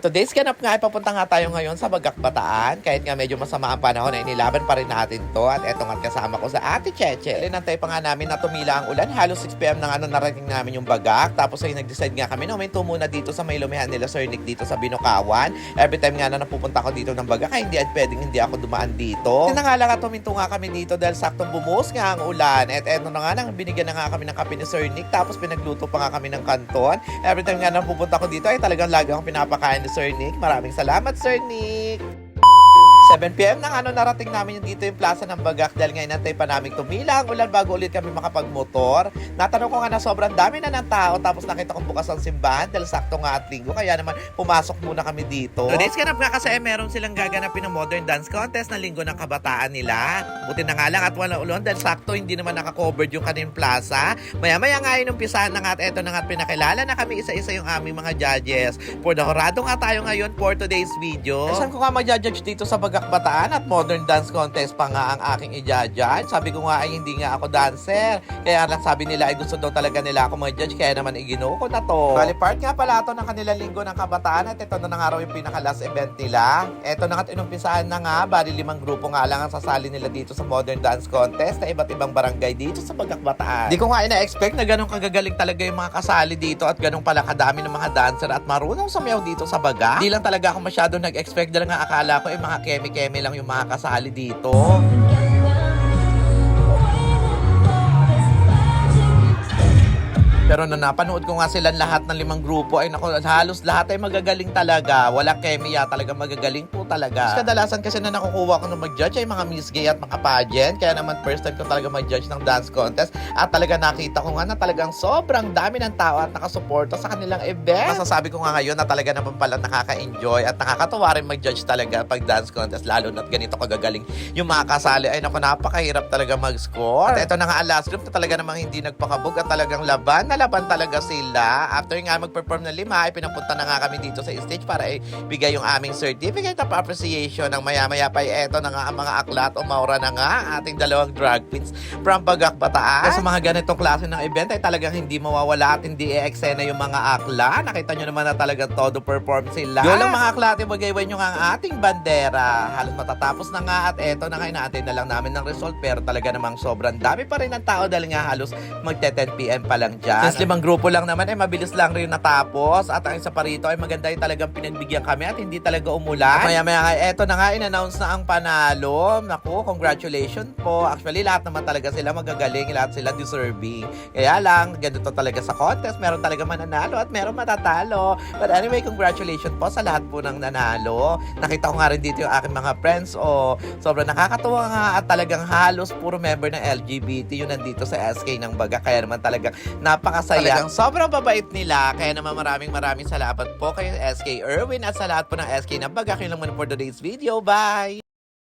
today's ganap nga, ay nga tayo ngayon sa Bagak Bataan. Kahit nga medyo masama ang panahon, ay nilaban pa rin natin to. At eto nga kasama ko sa Ate Cheche. Linantay pa nga namin na tumila ang ulan. Halos 6pm na nung narating namin yung Bagak. Tapos ay nag-decide nga kami na uminto muna dito sa may lumihan nila Sir Nick dito sa Binukawan. Every time nga na napupunta ko dito ng Bagak, ay hindi at pwedeng hindi ako dumaan dito. Na nga tuminto nga kami dito dahil saktong bumuhos nga ang ulan. At eto na nga nang binigyan na nga kami ng kape ni Sir Nick. Tapos pinagluto pa nga kami ng kanton. Every time nga na pupunta ko dito ay talagang lagi akong pinapakain ni Sir Nick. Maraming salamat Sir Nick! 7pm na nga ano, narating namin yung dito yung plaza ng Bagak dahil nga inantay pa namin tumila ang ulan bago ulit kami makapagmotor. Natanong ko nga na sobrang dami na ng tao tapos nakita kong bukas ang simbahan dahil sakto nga at linggo kaya naman pumasok muna kami dito. Today's ganap nga kasi eh, meron silang gaganapin ng modern dance contest na linggo ng kabataan nila. Buti na nga lang at wala ulan dahil sakto hindi naman nakakovered yung kaning plaza. Maya-maya nga yun umpisahan na nga at eto na nga at pinakilala na kami isa-isa yung aming mga judges. For the horado nga tayo ngayon for today's video. Eh, saan ko nga mag-judge dito sa Bagak Bataan at modern dance contest pa nga ang aking i-judge. Sabi ko nga ay hindi nga ako dancer. Kaya lang sabi nila ay gusto daw talaga nila ako mag-judge kaya naman iginuo ko na to. Bali part nga pala to ng kanilang linggo ng kabataan at ito na nga raw yung pinaka last event nila. Ito na nga inumpisahan na nga. Bali limang grupo nga lang ang sasali nila dito sa modern dance contest na iba't ibang barangay dito sa Bagak Bataan. Di ko nga ina-expect na ganun kagagaling talaga yung mga kasali dito at ganun pala kadami ng mga dancer at marunong sumayaw dito sa Baga. Di lang talaga ako masyado nag-expect dahil nga akala ko eh mga keme-keme lang yung mga kasali dito. Pero na napanood ko nga sila lahat ng limang grupo ay naku, halos lahat ay magagaling talaga. Walang kemiya talaga magagaling po talaga. Mas kadalasan kasi na nakukuha ko ng mag-judge ay mga Miss Gay at mga pageant. Kaya naman first time ko talaga mag-judge ng dance contest. At talaga nakita ko nga na talagang sobrang dami ng tao at nakasuporta sa kanilang event. Masasabi ko nga ngayon na talaga naman pala nakaka-enjoy at nakakatuwa rin mag-judge talaga pag dance contest. Lalo na't ganito kagagaling yung mga kasali. Ay naku, napakahirap talaga mag-score. At ito na nga last group na talaga namang hindi nagpakabog at talagang laban na laban talaga sila. After nga mag-perform ng lima, ay pinapunta na nga kami dito sa stage para ibigay yung aming certificate of appreciation ng maya-maya pa. ay Eto na nga ang mga aklat o maura na nga ating dalawang drag queens from Bagak Bataan. Sa mga ganitong klase ng event ay talagang hindi mawawala at hindi i-eksena yung mga akla. Nakita nyo naman na talagang todo perform sila. Yun lang mga akla at ibagaywan nyo nga ang ating bandera. Halos matatapos na nga at eto na nga inaantay na lang namin ng result pero talaga namang sobrang dami pa rin ng tao dahil nga halos magte 10pm pa lang dyan. Since limang grupo lang naman ay mabilis lang rin natapos at ang isa pa rito ay maganda yung talagang pinagbigyan kami at hindi talaga umulan. At maya maya nga eto na nga in-announce na ang panalo. Naku, congratulations po. Actually lahat naman talaga sila magagaling, lahat sila deserving. Kaya lang, ganito talaga sa contest. Meron talaga mananalo at meron matatalo. But anyway, congratulations po sa lahat po ng nanalo. Nakita ko nga rin dito yung aking mga friends. O, sobrang nakakatuwa nga at talagang halos puro member ng LGBT yung nandito sa SK ng Baga. Kaya naman talagang napakasaya. Talagang sobrang babait nila. Kaya naman maraming maraming salamat po kay SK Erwin at sa lahat po ng SK ng Baga. Kayo lang muna for today's video. Bye!